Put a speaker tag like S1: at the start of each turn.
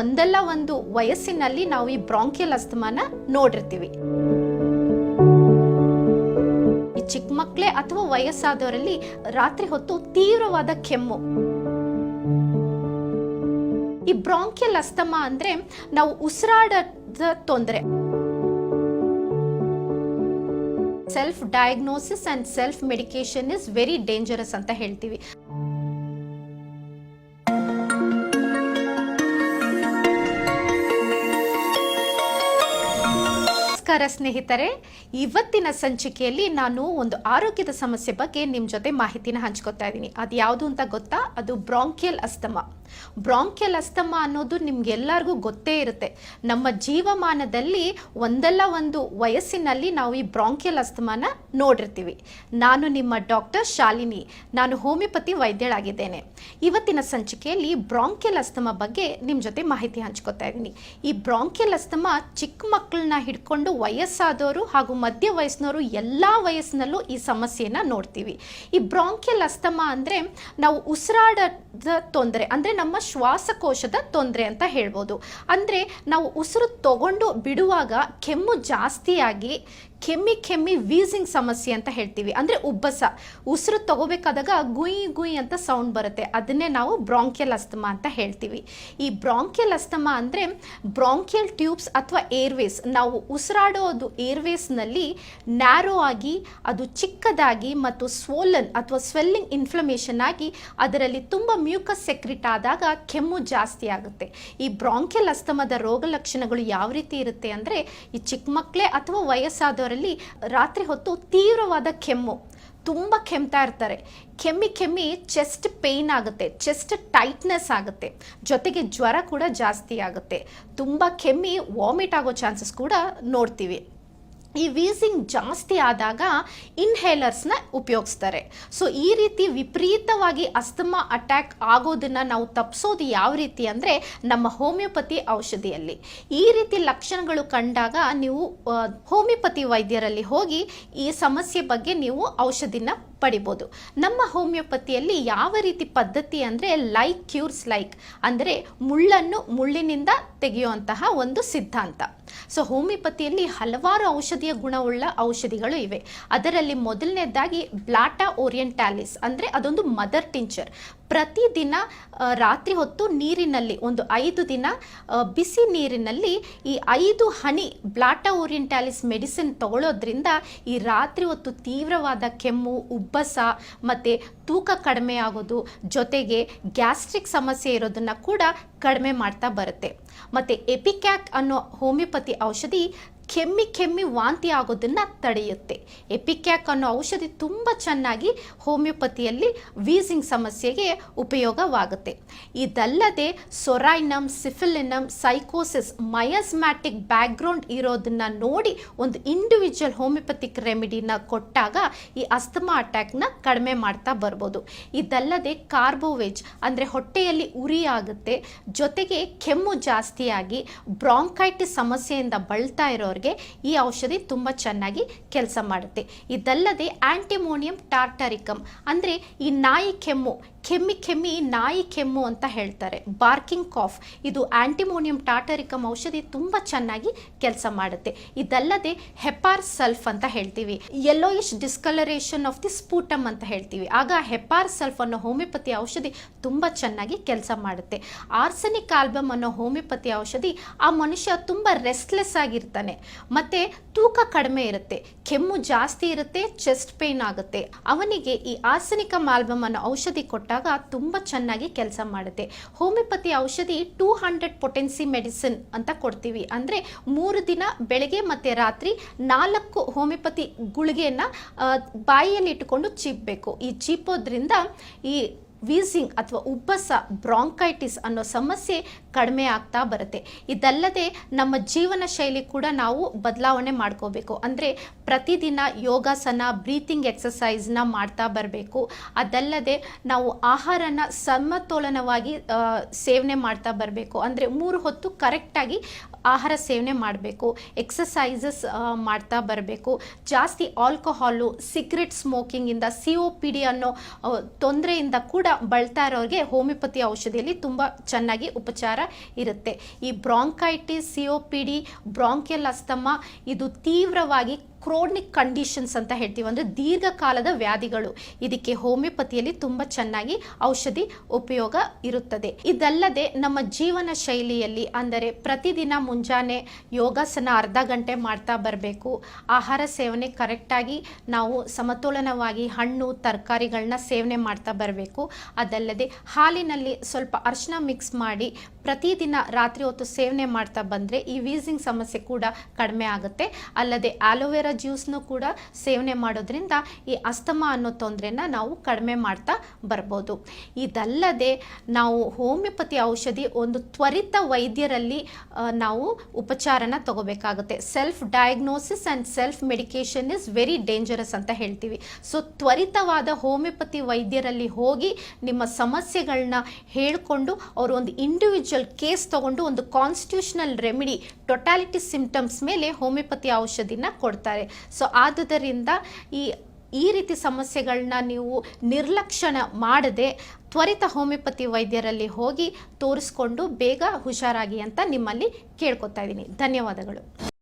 S1: ಒಂದಲ್ಲ ಒಂದು ವಯಸ್ಸಿನಲ್ಲಿ ನಾವು ಈ ಬ್ರಾಂಕಿಯಲ್ ಅಸ್ತಮಾನ ನೋಡಿರ್ತೀವಿ. ಈ ಚಿಕ್ಕ ಮಕ್ಕಳೇ ಅಥವಾ ವಯಸ್ಸಾದವರಲ್ಲಿ ರಾತ್ರಿ ಹೊತ್ತು ತೀವ್ರವಾದ ಕೆಮ್ಮು. ಈ ಬ್ರಾಂಕಿಯಲ್ ಅಸ್ತಮ ಅಂದ್ರೆ ನಾವು ಉಸಿರಾಡದ ತೊಂದರೆ. Self diagnosis and self medication is very dangerous ಅಂತ ಹೇಳ್ತೀವಿ. ನಮಸ್ಕಾರ ಸ್ನೇಹಿತರೆ. ಇವತ್ತಿನ ಸಂಚಿಕೆಯಲ್ಲಿ ನಾನು ಒಂದು ಆರೋಗ್ಯದ ಸಮಸ್ಯೆ ಬಗ್ಗೆ ನಿಮ್ಮ ಜೊತೆ ಮಾಹಿತಿನ ಹಂಚ್ಕೊತಾ ಇದ್ದೀನಿ. ಅದು ಯಾವುದು ಅಂತ ಗೊತ್ತಾ? ಅದು ಬ್ರಾಂಕಿಯಲ್ ಅಸ್ತಮ. ಬ್ರಾಂಕಿಯಲ್ ಅಸ್ತಮ ಅನ್ನೋದು ನಿಮ್ಗೆಲ್ಲರಿಗೂ ಗೊತ್ತೇ ಇರುತ್ತೆ. ನಮ್ಮ ಜೀವಮಾನದಲ್ಲಿ ಒಂದಲ್ಲ ಒಂದು ವಯಸ್ಸಿನಲ್ಲಿ ನಾವು ಈ ಬ್ರಾಂಕಿಯಲ್ ಅಸ್ತಮನ ನೋಡಿರ್ತೀವಿ. ನಾನು ನಿಮ್ಮ ಡಾಕ್ಟರ್ ಶಾಲಿನಿ. ನಾನು ಹೋಮಿಯೋಪತಿ ವೈದ್ಯಳಾಗಿದ್ದೇನೆ. ಇವತ್ತಿನ ಸಂಚಿಕೆಯಲ್ಲಿ ಬ್ರಾಂಕಿಯಲ್ ಅಸ್ತಮ ಬಗ್ಗೆ ನಿಮ್ಮ ಜೊತೆ ಮಾಹಿತಿ ಹಂಚ್ಕೋತಾ ಇದ್ದೀನಿ. ಈ ಬ್ರಾಂಕಿಯಲ್ ಅಸ್ತಮ ಚಿಕ್ಕ ಮಕ್ಕಳನ್ನ ಹಿಡ್ಕೊಂಡು ವಯಸ್ಸಾದವರು ಹಾಗೂ ಮಧ್ಯ ವಯಸ್ಸಿನವರು ಎಲ್ಲ ವಯಸ್ಸಿನಲ್ಲೂ ಈ ಸಮಸ್ಯೆಯನ್ನು ನೋಡ್ತೀವಿ. ಈ ಬ್ರಾಂಕಿಯಲ್ ಅಸ್ತಮ ಅಂದರೆ ನಾವು ಉಸಿರಾಡದ ತೊಂದರೆ, ಅಂದರೆ ನಮ್ಮ ಶ್ವಾಸಕೋಶದ ತೊಂದರೆ ಅಂತ ಹೇಳ್ಬೋದು. ಅಂದರೆ ನಾವು ಉಸಿರು ತಗೊಂಡು ಬಿಡುವಾಗ ಕೆಮ್ಮು ಜಾಸ್ತಿಯಾಗಿ ಕೆಮ್ಮಿ ಕೆಮ್ಮಿ ವೀಸಿಂಗ್ ಸಮಸ್ಯೆ ಅಂತ ಹೇಳ್ತೀವಿ. ಅಂದರೆ ಉಬ್ಬಸ. ಉಸಿರು ತಗೋಬೇಕಾದಾಗ ಗುಯಿ ಗುಯಿ ಅಂತ ಸೌಂಡ್ ಬರುತ್ತೆ. ಅದನ್ನೇ ನಾವು ಬ್ರಾಂಕಿಯಲ್ ಅಸ್ತಮ ಅಂತ ಹೇಳ್ತೀವಿ. ಈ ಬ್ರಾಂಕಿಯಲ್ ಅಸ್ತಮ ಅಂದರೆ ಬ್ರಾಂಕಿಯಲ್ ಟ್ಯೂಬ್ಸ್ ಅಥವಾ ಏರ್ವೇಸ್ ನಾವು ಉಸಿರಾಡೋದು ಏರ್ವೇಸ್ನಲ್ಲಿ ನ್ಯಾರೋ ಆಗಿ, ಅದು ಚಿಕ್ಕದಾಗಿ ಮತ್ತು ಸ್ವೋಲನ್ ಅಥವಾ ಸ್ವೆಲ್ಲಿಂಗ್ ಇನ್ಫ್ಲಮೇಷನ್ ಆಗಿ ಅದರಲ್ಲಿ ತುಂಬ ಮ್ಯೂಕಸ್ ಸೆಕ್ರಿಟ್ ಆದಾಗ ಕೆಮ್ಮು ಜಾಸ್ತಿ ಆಗುತ್ತೆ. ಈ ಬ್ರಾಂಕಿಯಲ್ ಅಸ್ತಮದ ರೋಗ ಲಕ್ಷಣಗಳು ಯಾವ ರೀತಿ ಇರುತ್ತೆ ಅಂದರೆ ಈ ಚಿಕ್ಕ ಮಕ್ಕಳೇ ಅಥವಾ ವಯಸ್ಸಾದವರಲ್ಲಿ ರಾತ್ರಿ ಹೊತ್ತು ತೀವ್ರವಾದ ಕೆಮ್ಮು. ತುಂಬ ಕೆಮ್ತಾ ಇರ್ತಾರೆ. ಕೆಮ್ಮಿ ಕೆಮ್ಮಿ ಚೆಸ್ಟ್ ಪೇಯ್ನ್ ಆಗುತ್ತೆ ಚೆಸ್ಟ್ ಟೈಟ್ನೆಸ್ ಆಗುತ್ತೆ. ಜೊತೆಗೆ ಜ್ವರ ಕೂಡ ಜಾಸ್ತಿ ಆಗುತ್ತೆ. ತುಂಬ ಕೆಮ್ಮಿ ವಾಮಿಟ್ ಆಗೋ ಚಾನ್ಸಸ್ ಕೂಡ ನೋಡ್ತೀವಿ. ಈ ವೀಸಿಂಗ್ ಜಾಸ್ತಿ ಆದಾಗ ಇನ್ಹೇಲರ್ಸ್ನ ಉಪಯೋಗಿಸ್ತಾರೆ. ಸೊ, ಈ ರೀತಿ ವಿಪರೀತವಾಗಿ ಅಸ್ತಮಾ ಅಟ್ಯಾಕ್ ಆಗೋದನ್ನು ನಾವು ತಪ್ಪಿಸೋದು ಯಾವ ರೀತಿ ಅಂದರೆ ನಮ್ಮ ಹೋಮಿಯೋಪತಿ ಔಷಧಿಯಲ್ಲಿ. ಈ ರೀತಿ ಲಕ್ಷಣಗಳು ಕಂಡಾಗ ನೀವು ಹೋಮಿಯೋಪತಿ ವೈದ್ಯರಲ್ಲಿ ಹೋಗಿ ಈ ಸಮಸ್ಯೆ ಬಗ್ಗೆ ನೀವು ಔಷಧಿನ ಪಡಿಬೋದು. ನಮ್ಮ ಹೋಮಿಯೋಪತಿಯಲ್ಲಿ ಯಾವ ರೀತಿ ಪದ್ಧತಿ ಅಂದರೆ ಲೈಕ್ ಕ್ಯೂರ್ಸ್ ಲೈಕ್ ಅಂದರೆ ಮುಳ್ಳನ್ನು ಮುಳ್ಳಿನಿಂದ ತೆಗೆಯುವಂತಹ ಒಂದು ಸಿದ್ಧಾಂತ. ಸೊ ಹೋಮಿಯೋಪತಿಯಲ್ಲಿ ಹಲವಾರು ಔಷಧಿಯ ಗುಣವುಳ್ಳ ಔಷಧಿಗಳು ಇವೆ. ಅದರಲ್ಲಿ ಮೊದಲನೇದಾಗಿ ಬ್ಲಾಟಾ ಓರಿಯೆಂಟಾಲಿಸ್ ಅಂದರೆ ಅದೊಂದು ಮದರ್ ಟಿಂಚರ್ ಪ್ರತಿದಿನ ರಾತ್ರಿ ಹೊತ್ತು ನೀರಿನಲ್ಲಿ, ಒಂದು ಐದು ದಿನ ಬಿಸಿ ನೀರಿನಲ್ಲಿ ಈ ಐದು ಹನಿ ಬ್ಲಾಟಾ ಓರಿಯೆಂಟಾಲಿಸ್ ಮೆಡಿಸಿನ್ ತಗೊಳ್ಳೋದ್ರಿಂದ ಈ ರಾತ್ರಿ ಹೊತ್ತು ತೀವ್ರವಾದ ಕೆಮ್ಮು, ಉಬ್ಬಸ ಮತ್ತು ತೂಕ ಕಡಿಮೆ ಆಗೋದು, ಜೊತೆಗೆ ಗ್ಯಾಸ್ಟ್ರಿಕ್ ಸಮಸ್ಯೆ ಇರೋದನ್ನು ಕೂಡ ಕಡಿಮೆ ಮಾಡ್ತಾ ಬರುತ್ತೆ. ಮತ್ತು ಎಪಿಕ್ಯಾಕ್ ಅನ್ನೋ ಹೋಮಿಯೋಪತಿ ಔಷಧಿ ಕೆಮ್ಮಿ ಕೆಮ್ಮಿ ವಾಂತಿ ಆಗೋದನ್ನು ತಡೆಯುತ್ತೆ. ಎಪಿಕ್ಯಾಕ್ ಅನ್ನೋ ಔಷಧಿ ತುಂಬ ಚೆನ್ನಾಗಿ ಹೋಮಿಯೋಪತಿಯಲ್ಲಿ ವೀಸಿಂಗ್ ಸಮಸ್ಯೆಗೆ ಉಪಯೋಗವಾಗುತ್ತೆ. ಇದಲ್ಲದೆ ಸೊರೈನಮ್, ಸಿಫಿಲಿನಮ್, ಸೈಕೋಸಿಸ್ ಮಯಸ್ಮ್ಯಾಟಿಕ್ ಬ್ಯಾಕ್ಗ್ರೌಂಡ್ ಇರೋದನ್ನ ನೋಡಿ ಒಂದು ಇಂಡಿವಿಜುವಲ್ ಹೋಮಿಯೋಪತಿಕ್ ರೆಮಿಡಿನ ಕೊಟ್ಟಾಗ ಈ ಅಸ್ತಮಾ ಅಟ್ಯಾಕ್ನ ಕಡಿಮೆ ಮಾಡ್ತಾ ಬರ್ಬೋದು. ಇದಲ್ಲದೆ ಕಾರ್ಬೋವೇಜ್ ಅಂದರೆ ಹೊಟ್ಟೆಯಲ್ಲಿ ಉರಿ ಆಗುತ್ತೆ. ಜೊತೆಗೆ ಕೆಮ್ಮು ಜಾಸ್ತಿಯಾಗಿ ಬ್ರಾಂಕೈಟಿಸ್ ಸಮಸ್ಯೆಯಿಂದ ಬಳಲ್ತಾ ಇರೋರಿಗೆ ಈ ಔಷಧಿ ತುಂಬ ಚೆನ್ನಾಗಿ ಕೆಲಸ ಮಾಡುತ್ತೆ. ಇದಲ್ಲದೆ ಆಂಟಿಮೋನಿಯಂ ಟಾರ್ಟರಿಕಮ್ ಅಂದರೆ ಈ ನಾಯಿ ಕೆಮ್ಮು ಕೆಮ್ಮಿ ಕೆಮ್ಮಿ ನಾಯಿ ಕೆಮ್ಮು ಅಂತ ಹೇಳ್ತಾರೆ. ಬಾರ್ಕಿಂಗ್ ಕಾಫ್, ಇದು ಆಂಟಿಮೋನಿಯಂ ಟಾಟರಿಕಮ್ ಔಷಧಿ ತುಂಬ ಚೆನ್ನಾಗಿ ಕೆಲಸ ಮಾಡುತ್ತೆ. ಇದಲ್ಲದೆ ಹೆಪಾರ್ ಸಲ್ಫ್ ಅಂತ ಹೇಳ್ತೀವಿ. Yellowish discolouration of the sputum ಅಂತ ಹೇಳ್ತೀವಿ. ಆಗ ಹೆಪಾರ್ ಸಲ್ಫ್ ಅನ್ನೋ ಹೋಮಿಯೋಪತಿ ಔಷಧಿ ತುಂಬ ಚೆನ್ನಾಗಿ ಕೆಲಸ ಮಾಡುತ್ತೆ. ಆರ್ಸೆನಿಕ್ ಆಲ್ಬಮ್ ಅನ್ನೋ ಹೋಮಿಯೋಪತಿ ಔಷಧಿ ಆ ಮನುಷ್ಯ ತುಂಬ ರೆಸ್ಟ್ಲೆಸ್ ಆಗಿರ್ತಾನೆ. ಮತ್ತೆ ತೂಕ ಕಡಿಮೆ ಇರುತ್ತೆ. ಕೆಮ್ಮು ಜಾಸ್ತಿ ಇರುತ್ತೆ ಚೆಸ್ಟ್ ಪೇನ್ ಆಗುತ್ತೆ. ಅವನಿಗೆ ಈ ಆಸನಿಕ ಮಾಲ್ಬಮ್ ಅನ್ನೋ ಔಷಧಿ ಕೊಟ್ಟಾಗ ತುಂಬ ಚೆನ್ನಾಗಿ ಕೆಲಸ ಮಾಡುತ್ತೆ. ಹೋಮಿಯೋಪತಿ ಔಷಧಿ ಟೂ ಹಂಡ್ರೆಡ್ ಪೊಟೆನ್ಸಿ ಮೆಡಿಸಿನ್ ಅಂತ ಕೊಡ್ತೀವಿ. ಅಂದರೆ ಮೂರು ದಿನ ಬೆಳಗ್ಗೆ ಮತ್ತು ರಾತ್ರಿ ನಾಲ್ಕು ಹೋಮಿಯೋಪತಿ ಗುಳಿಗೆಯನ್ನು ಬಾಯಿಯಲ್ಲಿ ಇಟ್ಟುಕೊಂಡು ಚೀಪಬೇಕು. ಈ ಚೀಪೋದ್ರಿಂದ ಈ ವೀಸಿಂಗ್ ಅಥವಾ ಉಬ್ಬಸ ಬ್ರಾಂಕೈಟಿಸ್ ಅನ್ನೋ ಸಮಸ್ಯೆ ಕಡಿಮೆ ಆಗ್ತಾ ಬರುತ್ತೆ. ಇದಲ್ಲದೆ ನಮ್ಮ ಜೀವನ ಶೈಲಿ ಕೂಡ ನಾವು ಬದಲಾವಣೆ ಮಾಡ್ಕೋಬೇಕು. ಅಂದರೆ ಪ್ರತಿದಿನ ಯೋಗಾಸನ, ಬ್ರೀತಿಂಗ್ ಎಕ್ಸಸೈಸ್ನ ಮಾಡ್ತಾ ಬರಬೇಕು. ಅದಲ್ಲದೆ ನಾವು ಆಹಾರನ ಸಮತೋಲನವಾಗಿ ಸೇವನೆ ಮಾಡ್ತಾ ಬರಬೇಕು. ಅಂದರೆ ಮೂರು ಹೊತ್ತು ಕರೆಕ್ಟಾಗಿ ಆಹಾರ ಸೇವನೆ ಮಾಡಬೇಕು ಎಕ್ಸಸೈಸಸ್ ಮಾಡ್ತಾ ಬರಬೇಕು. ಜಾಸ್ತಿ ಆಲ್ಕೋಹಾಲು ಸಿಗ್ರೆಟ್ ಸ್ಮೋಕಿಂಗಿಂದ ಸಿ ಒ ಪಿ ಡಿ ಅನ್ನೋ ತೊಂದರೆಯಿಂದ ಕೂಡ ಬಳ್ತಾ ಇರೋರಿಗೆ ಹೋಮಿಯೋಪತಿ ಔಷಧಿಯಲ್ಲಿ ತುಂಬ ಚೆನ್ನಾಗಿ ಉಪಚಾರ ಇರುತ್ತೆ. ಈ bronchitis C O P D bronchial asthma ಇದು ತೀವ್ರವಾಗಿ ಕ್ರೋನಿಕ್ ಕಂಡೀಷನ್ಸ್ ಅಂತ ಹೇಳ್ತೀವಿ. ಅಂದರೆ ದೀರ್ಘಕಾಲದ ವ್ಯಾಧಿಗಳು. ಇದಕ್ಕೆ ಹೋಮಿಯೋಪತಿಯಲ್ಲಿ ತುಂಬ ಚೆನ್ನಾಗಿ ಔಷಧಿ ಉಪಯೋಗ ಇರುತ್ತದೆ. ಇದಲ್ಲದೆ ನಮ್ಮ ಜೀವನ ಶೈಲಿಯಲ್ಲಿ ಅಂದರೆ ಪ್ರತಿದಿನ ಮುಂಜಾನೆ ಯೋಗಾಸನ ಅರ್ಧ ಗಂಟೆ ಮಾಡ್ತಾ ಬರಬೇಕು. ಆಹಾರ ಸೇವನೆ ಕರೆಕ್ಟಾಗಿ ನಾವು ಸಮತೋಲನವಾಗಿ ಹಣ್ಣು, ತರಕಾರಿಗಳನ್ನ ಸೇವನೆ ಮಾಡ್ತಾ ಬರಬೇಕು. ಅದಲ್ಲದೆ ಹಾಲಿನಲ್ಲಿ ಸ್ವಲ್ಪ ಅರ್ಶನ ಮಿಕ್ಸ್ ಮಾಡಿ ಪ್ರತಿದಿನ ರಾತ್ರಿ ಹೊತ್ತು ಸೇವನೆ ಮಾಡ್ತಾ ಬಂದರೆ ಈ ವೀಸಿಂಗ್ ಸಮಸ್ಯೆ ಕೂಡ ಕಡಿಮೆ ಆಗುತ್ತೆ. ಅಲ್ಲದೆ ಆಲೋವೆರಾ ಜ್ಯೂಸ್ನು ಕೂಡ ಸೇವನೆ ಮಾಡೋದ್ರಿಂದ ಈ ಅಸ್ತಮ ಅನ್ನೋ ತೊಂದರೆನ ನಾವು ಕಡಿಮೆ ಮಾಡ್ತಾ ಬರ್ಬೋದು. ಇದಲ್ಲದೆ ನಾವು ಹೋಮಿಯೋಪತಿ ಔಷಧಿ ಒಂದು ತ್ವರಿತ ವೈದ್ಯರಲ್ಲಿ ನಾವು ಉಪಚಾರನ ತಗೋಬೇಕಾಗುತ್ತೆ. Self diagnosis and self medication is very dangerous ಅಂತ ಹೇಳ್ತೀವಿ. ಸೊ ತ್ವರಿತವಾದ ಹೋಮಿಯೋಪತಿ ವೈದ್ಯರಲ್ಲಿ ಹೋಗಿ ನಿಮ್ಮ ಸಮಸ್ಯೆಗಳನ್ನ ಹೇಳಿಕೊಂಡು ಅವರು ಒಂದು ಇಂಡಿವಿಜುವಲ್ ಕೇಸ್ ತಗೊಂಡು ಒಂದು ಕಾನ್ಸ್ಟಿಟ್ಯೂಷನಲ್ ರೆಮಿಡಿ ಟೊಟಾಲಿಟಿ ಸಿಂಪ್ಟಮ್ಸ್ ಮೇಲೆ ಹೋಮಿಯೋಪತಿ ಔಷಧಿನ ಕೊಡ್ತಾರೆ. ಸೊ ಆದುದರಿಂದ ಈ ಈ ರೀತಿ ಸಮಸ್ಯೆಗಳನ್ನ ನೀವು ನಿರ್ಲಕ್ಷಣ ಮಾಡದೆ ತ್ವರಿತ ಹೋಮಿಯೋಪತಿ ವೈದ್ಯರಲ್ಲಿ ಹೋಗಿ ತೋರಿಸ್ಕೊಂಡು ಬೇಗ ಹುಷಾರಾಗಿ ಅಂತ ನಿಮ್ಮಲ್ಲಿ ಕೇಳ್ಕೊತಾ ಇದ್ದೀನಿ. ಧನ್ಯವಾದಗಳು.